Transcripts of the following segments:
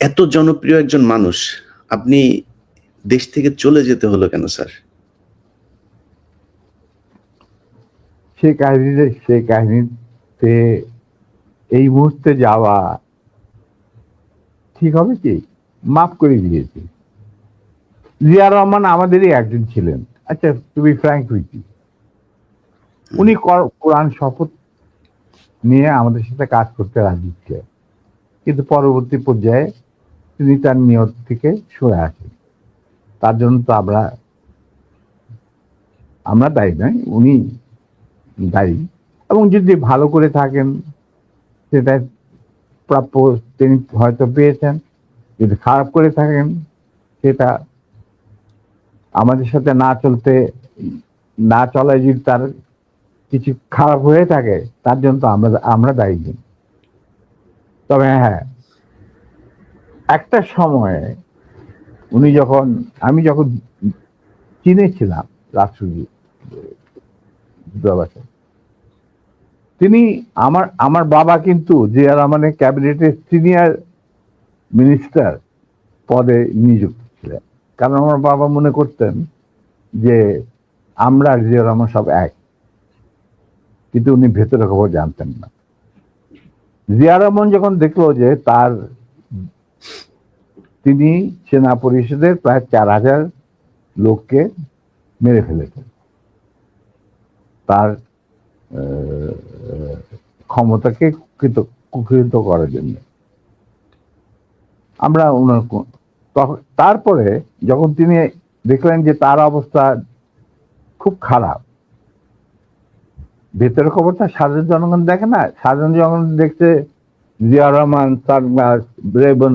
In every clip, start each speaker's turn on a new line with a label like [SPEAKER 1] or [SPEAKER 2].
[SPEAKER 1] এত জনপ্রিয় একজন মানুষ আপনি দেশ থেকে চলে যেতে হলো কেন স্যার?
[SPEAKER 2] সে কাহিনীতে সে কাহিনীতে এই মুহূর্তে যাওয়া ঠিক হবে কি? মাফ করে দিয়েছি। জিয়া রহমান আমাদেরই একজন ছিলেন। আচ্ছা তুমি ফ্র্যাঙ্ক উইথ উনি কর- কোরআন শপথ নিয়ে আমাদের সাথে কাজ করতে রাজি ছিলেন। কিন্তু পরবর্তী পর্যায়ে তিনি তার নিয়ত থেকে সরে আসেন তার জন্য তো আমরা আমরা দায়ী নয়, উনি দায়ী। এবং যদি ভালো করে থাকেন, সেটা প্রাপ্য, তিনি হয়তো পেয়েছেন। যদি খারাপ করে থাকেন, সেটা আমাদের সাথে না চলতে, না চলায় যদি তার কিছু খারাপ হয়ে থাকে, তার জন্য তো আমরা আমরা দায়ী নই। তবে হ্যাঁ একটা সময়ে উনি যখন, আমি যখন চীনে ছিলাম দূতাবাসে তিনি আমার আমার বাবা কিন্তু জিয়া রহমানের ক্যাবিনেটের সিনিয়র মিনিস্টার পদে নিযুক্ত ছিলেন। কারণ আমার বাবা মনে করতেন যে আমরা আর জিয়া রহমান সব এক। কিন্তু উনি ভেতরে খবর জানতেন না। জিয়া রহমান যখন দেখল যে তার তিনি সেনা পরিষদের প্রায় চার হাজার লোককে মেরে ফেলেছেন। তার ক্ষমতাকে কুকৃত কুকৃত করার জন্য। আমরা ওনার তারপরে যখন তিনি দেখলেন যে তার অবস্থা খুব খারাপ ভেতরের খবরটা সাধারণ জনগণ দেখে না, সাধারণ জনগণ দেখছে জিয়া রহমান সারগাস রেবন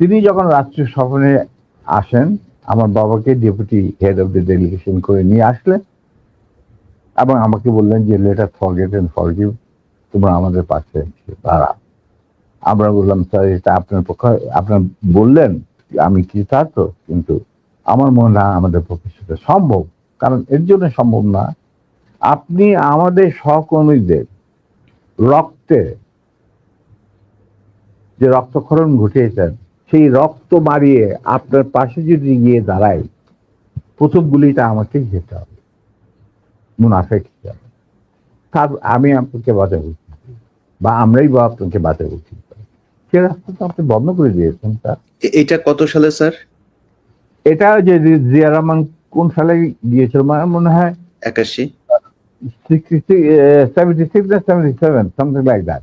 [SPEAKER 2] তিনি যখন রাষ্ট্রীয় সফরে আসেন, আমার বাবাকে deputy head of the delegation করে নিয়ে আসলেন এবং আমাকে বললেন যে লেটার ফরগেট এন্ড ফরগিভ তোমরা আমাদের পাশে তারা আমরা বললাম, স্যার, এটা আপনার পক্ষে, আপনার বললেন, আমি কৃতার্থ, কিন্তু আমার মনে হয় আমাদের পক্ষে সেটা সম্ভব, কারণ এর জন্য সম্ভব না। আপনি আমাদের সহকর্মীদের রক্তে, যে রক্তক্ষরণ ঘটিয়েছেন সেই রক্ত মারিয়ে আপনার পাশে যদি গিয়ে দাঁড়াই প্রথম গুলিটা আমাকেই যেতে হবে। মুনাফেক হিসাবে তার আমি আপনাকে বাঁচাবো বা আমরাই বা আপনাকে বাঁচাবো সে রাস্তা তো আপনি বন্ধ করে দিয়েছেন স্যার।
[SPEAKER 1] এটা কত সালে স্যার?
[SPEAKER 2] এটা যে জিয়া রহমান কোন সালে গিয়েছিল? আমার মনে হয়
[SPEAKER 1] একাশি।
[SPEAKER 2] সেভেন্টি সিক্স না seventy seven something like that.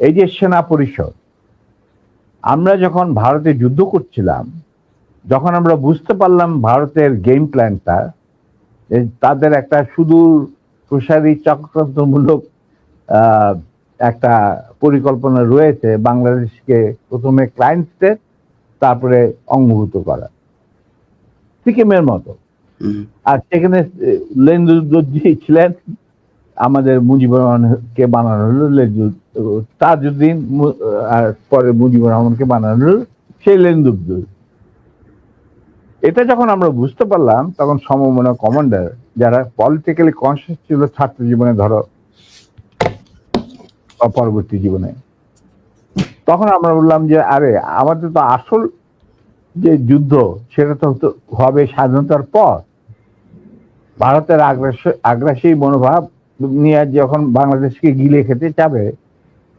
[SPEAKER 2] এই যে সেনা পরিষদ আমরা যখন ভারতে যুদ্ধ করছিলাম যখন আমরা বুঝতে পারলাম ভারতের গেম প্ল্যানটা তাদের একটা সুদূর প্রসারী চক্রান্তমূলক একটা পরিকল্পনা রয়েছে বাংলাদেশকে প্রথমে ক্লায়েন্ট স্টেট তারপরে অঙ্গভূত করা। সিকিমের মতো। আর সেখানে লেন্দুদ্দি ছিলেন আমাদের মুজিবুর রহমানকে বানানো হলো লেন্দু তাজউদ্দিন আর পরে মুজিবুর রহমানকে বানানো সেই লেন্দুদ্দুর এটা যখন আমরা বুঝতে পারলাম, তখন সমমনা কমান্ডার যারা পলিটিক্যালি কনসিয়াস ছিল, ছাত্র জীবনে ধরো পরবর্তী জীবনে, তখন আমরা বললাম যে, আরে, আমাদের তো আসল যে যুদ্ধ, সেটা তো হবে স্বাধীনতার পর। ভারতের আগ্রাস আগ্রাসী মনোভাব নিয়ে যখন বাংলাদেশকে গিলে খেতে চাবে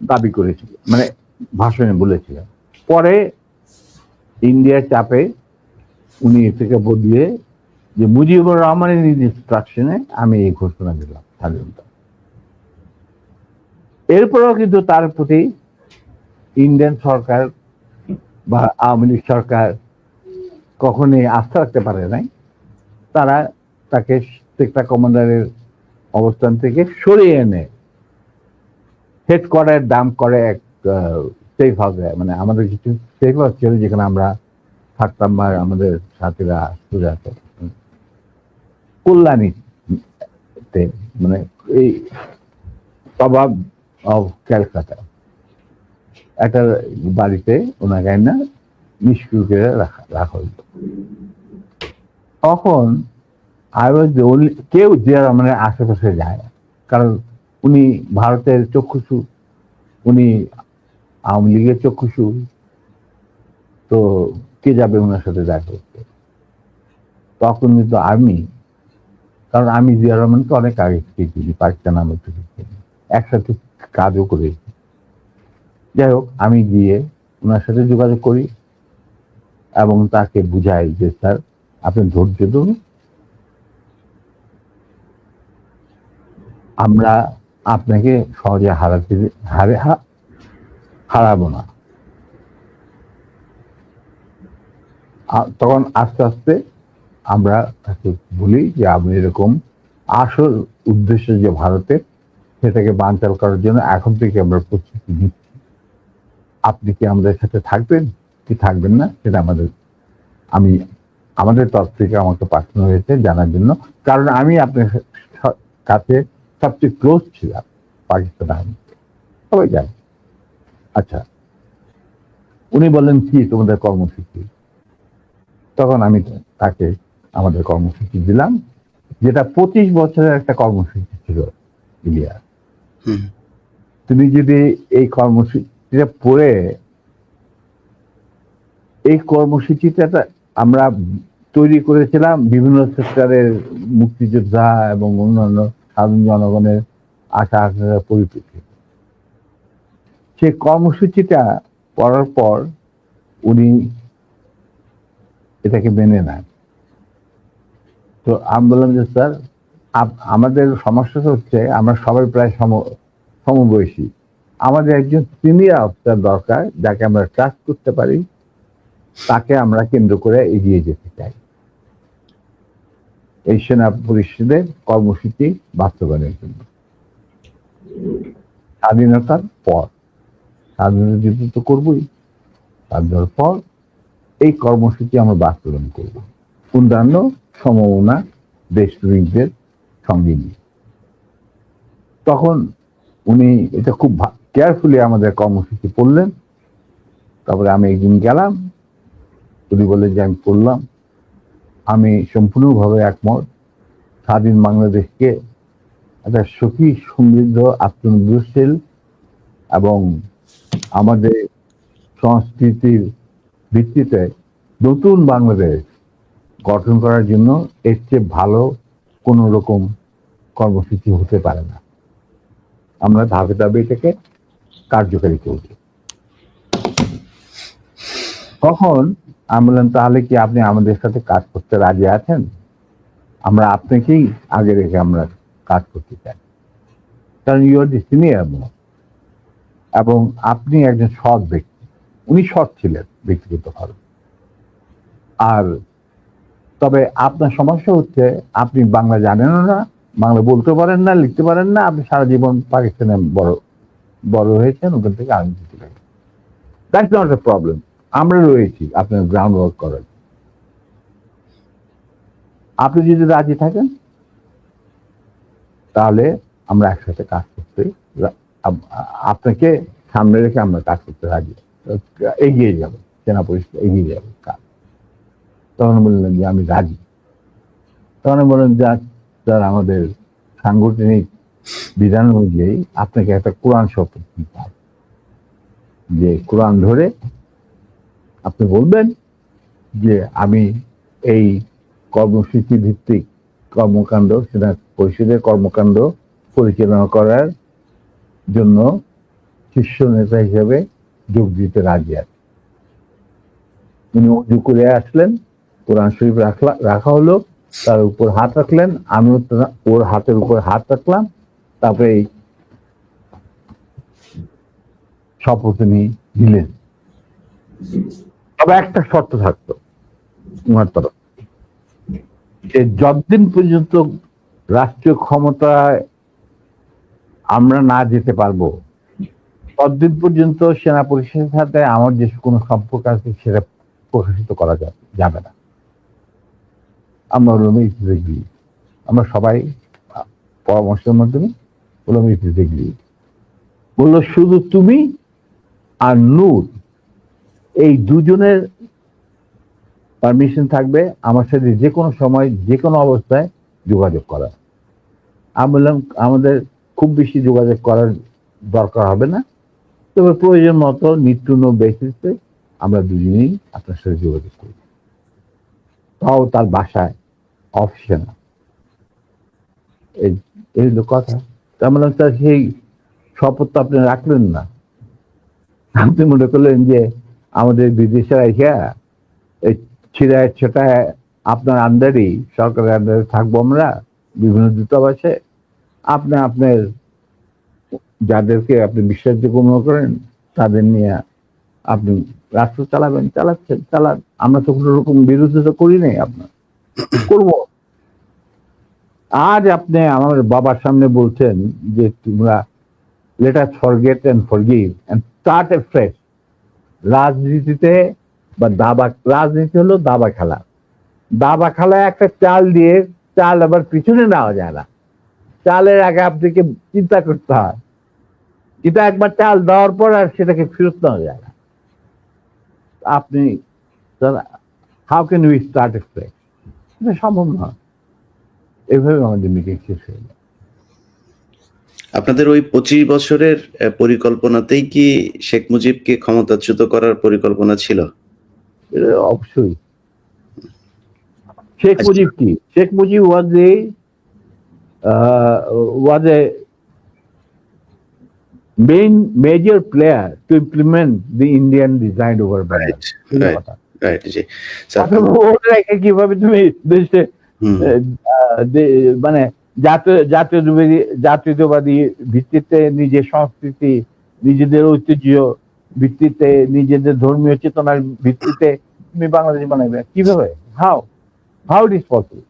[SPEAKER 2] দাবি করেছিলেন মানে ভাষণে বলেছিলেন পরে ইন্ডিয়ার চাপে উনি থেকে বদলিয়ে যে মুজিবুর রহমানের ইনস্ট্রাকশনে আমি এই ঘোষণা দিলাম স্বাধীনতা। এরপরেও কিন্তু তার প্রতি ইন্ডিয়ান সরকার বা আওয়ামী লীগ সরকার কখনোই আস্থা রাখতে পারে নাই। তারা তাকে সেক্টর কমান্ডারের অবস্থান থেকে সরিয়ে এনে হেড কোয়ার্টার দাম করে, এক সেফ হাউসে মানে আমাদের কিছু সেফ হাউস ছিল যেখানে আমরা থাকতাম বা আমাদের সাথীরা সুজাত কল্যাণীতে মানে এই প্রভাব অফ ক্যালকাটা। একটা বাড়িতে ওনাকে না নিষ্ক্রিয় করে রাখা রাখা হইতো তখন আই ওয়াজ কেউ যে মানে আশেপাশে যায়, কারণ উনি ভারতের চক্ষুষু উনি আওয়ামী লীগের চক্ষুষু তো কে যাবে ওনার সাথে দেখা করতে? তখন কিন্তু আমি, কারণ আমি জিয়া রহমানকে অনেক আগে থেকে চিনি, পাকিস্তান আমল থেকে চিনি। একসাথে কাজও করেছি। যাই হোক, আমি গিয়ে ওনার সাথে যোগাযোগ করি এবং তাকে বুঝাই যে, স্যার, আপনি ধৈর্য ধরুন। আমরা আপনাকে সহজে হারাতে হারে হারাবো না। তখন আস্তে আস্তে আমরা তাকে বলি যে, আপনি এরকম আসল উদ্দেশ্য যে ভারতে সেটাকে বানচাল করার জন্য এখন থেকে আমরা প্রস্তুতি নিচ্ছি। আপনি কি আমাদের সাথে থাকবেন? কি থাকবেন না? সেটা আমাদের, আমি, আমাদের তরফ থেকে আমাকে পাঠানো হয়েছে জানার জন্য। কারণ আমি আপনার কাছে সবচেয়ে ক্লোজ ছিলাম পাকিস্তান আর্মি সবাই জানে। আচ্ছা উনি বললেন কি তোমাদের কর্মসূচি? তখন আমি তাকে আমাদের কর্মসূচি দিলাম যেটা পঁচিশ বছরের একটা কর্মসূচি ছিল ইলিয়া তুমি যদি এই কর্মসূচিটা পড়ে এই কর্মসূচিটা আমরা তৈরি করেছিলাম বিভিন্ন সেক্টরের মুক্তিযোদ্ধা এবং অন্যান্য সাধারণ জনগণের আশা আকাঙ্ক্ষার পরিপ্রেক্ষিতে। সেই কর্মসূচিটা পড়ার পর উনি এটাকে মেনে নেন। তো আমি বললাম যে, স্যার আমাদের সমস্যাটা হচ্ছে আমরা সবাই প্রায় সম, সমবয়সী। আমাদের একজন সিনিয়র অফিসার দরকার যাকে আমরা ট্রাস্ট করতে পারি, তাকে আমরা কেন্দ্র করে এগিয়ে যেতে চাই। এই সেনা পরিষদের কর্মসূচি বাস্তবায়নের জন্য। স্বাধীনতার পর, স্বাধীনতা যুদ্ধ তো করবই, স্বাধীনতার পর এই কর্মসূচি আমরা বাস্তবায়ন করব। অন্যান্য সম্ভাবনা দেশপ্রেমিকদের সঙ্গে নিয়ে। তখন উনি এটা খুব কেয়ারফুলি আমাদের কর্মসূচি পড়লেন। তারপরে আমি একদিন গেলাম, উনি বললেন যে আমি পড়লাম। আমি সম্পূর্ণভাবে একমত। স্বাধীন বাংলাদেশকে একটা সুখী, সমৃদ্ধ, আত্মনির্ভরশীল এবং আমাদের সংস্কৃতির ভিত্তিতে নতুন বাংলাদেশ গঠন করার জন্য এর চেয়ে ভালো কোনো রকম কর্মসূচি হতে পারে না। আমরা ধাপে ধাপে এটাকে কার্যকারী করব। তখন আমি বললাম তাহলে কি আপনি আমাদের সাথে কাজ করতে রাজি আছেন? আমরা আপনাকেই আগে রেখে আমরা কাজ করতে চাই। কারণ ইউ আর দি সিনিয়র এবং আপনি একজন সৎ ব্যক্তি। উনি সৎ ছিলেন ব্যক্তিগতভাবে। আর তবে আপনার সমস্যা হচ্ছে, আপনি বাংলা জানেনও না, বাংলা বলতে পারেন না, লিখতে পারেন না, আপনি সারা জীবন পাকিস্তানে বড় বড় হয়েছেন, ওখান থেকে চলে গেছি দ্যাটস নট এ প্রবলেম আমরা রয়েছি, আপনার গ্রাউন্ড ওয়ার্ক করার। আপনি যদি রাজি থাকেন, তাহলে আমরা একসাথে কাজ করতে আপনাকে সামনে রেখে আমরা কাজ করতে রাজি। এগিয়ে যাব, সেনা পরিষদ এগিয়ে যাবে কাজ। তখন বললেন যে, আমি রাজি। তখন বললেন যে স্যার, আমাদের সাংগঠনিক বিধান অনুযায়ী আপনাকে একটা কোরআন শপথ দিতে হবে। যে কোরআন ধরে আপনি বলবেন যে আমি এই কর্মসূচি ভিত্তিক কর্মকাণ্ড সেনা পরিষদের কর্মকাণ্ড পরিচালনা করার জন্য শীর্ষ নেতা হিসেবে যোগ দিতে রাজি আছে। উনি উজু করে আসলেন, কোরআন শরীফ রাখলা, রাখা হলো, তার উপর হাত রাখলেন, আমিও তা- ওর হাতের উপর হাত রাখলাম, তারপরে শপথ উনি দিলেন তবে একটা শর্ত থাকতো। উনার তরফ যে যতদিন পর্যন্ত রাষ্ট্রীয় ক্ষমতায় আমরা না যেতে পারব, ততদিন পর্যন্ত সেনা পরিষদের সাথে আমার যে কোনো সম্পর্ক আছে সেটা প্রকাশিত করা যাবে না। আমরা এই দেখবি আমরা সবাই পরামর্শের মাধ্যমে এই দেখবি বলল, শুধু তুমি আর নূর এই দুজনের পারমিশন থাকবে আমার সাথে যে কোনো সময়, যে কোনো অবস্থায় যোগাযোগ করা আমি বললাম, আমাদের খুব বেশি যোগাযোগ করার দরকার হবে না। তবে প্রয়োজন মতো নিত্য বেসিসে আমরা দুজনেই আপনার সাথে যোগাযোগ করি। তাও তার বাসায় অফিসে না। এই হলো কথা। তার মানে স্যার সেই শপথ তো আপনি রাখলেন না। আপনি মনে করলেন যে আমাদের বিদেশের আইসা এই ছিড়ায় ছোটায় আপনার আন্ডারই সরকারের আন্ডারে থাকব আমরা, বিভিন্ন দূতাবাসে আপনি আপনার যাদেরকে আপনি বিশ্বাসযোগ্য মনে করেন, তাদের নিয়ে আপনি রাষ্ট্র চালাবেন, চালাচ্ছেন, চালান। আমরা তো কোনো রকম বিরোধিতা করি নাই আপনার। করব। আজ আপনি আমার বাবার সামনে বলছেন যে তোমরা let us forget and forgive and start a fresh রাজনীতিতে বা দাবা, রাজনীতি হলো দাবা খেলা। দাবা খেলায় একটা চাল দিয়ে চাল আবার পিছনে নেওয়া যায় না। চালের আগে আপনাকে চিন্তা করতে হয়। এটা একবার চাল দেওয়ার পর আর সেটাকে ফেরত নেওয়া যায় না। আপনি how can we start a fresh এটা সম্ভব নয়। এভাবে আমাদের মিটিং শেষ হয়ে যায়
[SPEAKER 1] আপনাদের ওই পঁচিশ বছরের পরিকল্পনাতেই কি শেখ মুজিবকে ক্ষমতাচ্যুত করার পরিকল্পনা ছিল?
[SPEAKER 2] অবশ্যই। শেখ
[SPEAKER 1] আচ্ছা।
[SPEAKER 2] মুজিব কি? Sheikh Mujib was a was a main major player to implement the Indian design over
[SPEAKER 1] right right right জি।
[SPEAKER 2] কীভাবে তুমি দেশে মানে জাতীয়তাবাদী জাতীয়তাবাদী ভিত্তিতে নিজের সংস্কৃতি, নিজেদের ঐতিহ্য ভিত্তিতে, নিজেদের ধর্মীয় চেতনার ভিত্তিতে তুমি বাংলাদেশ বানাবে কীভাবে? হাও হাউ ইট ইস পসিবল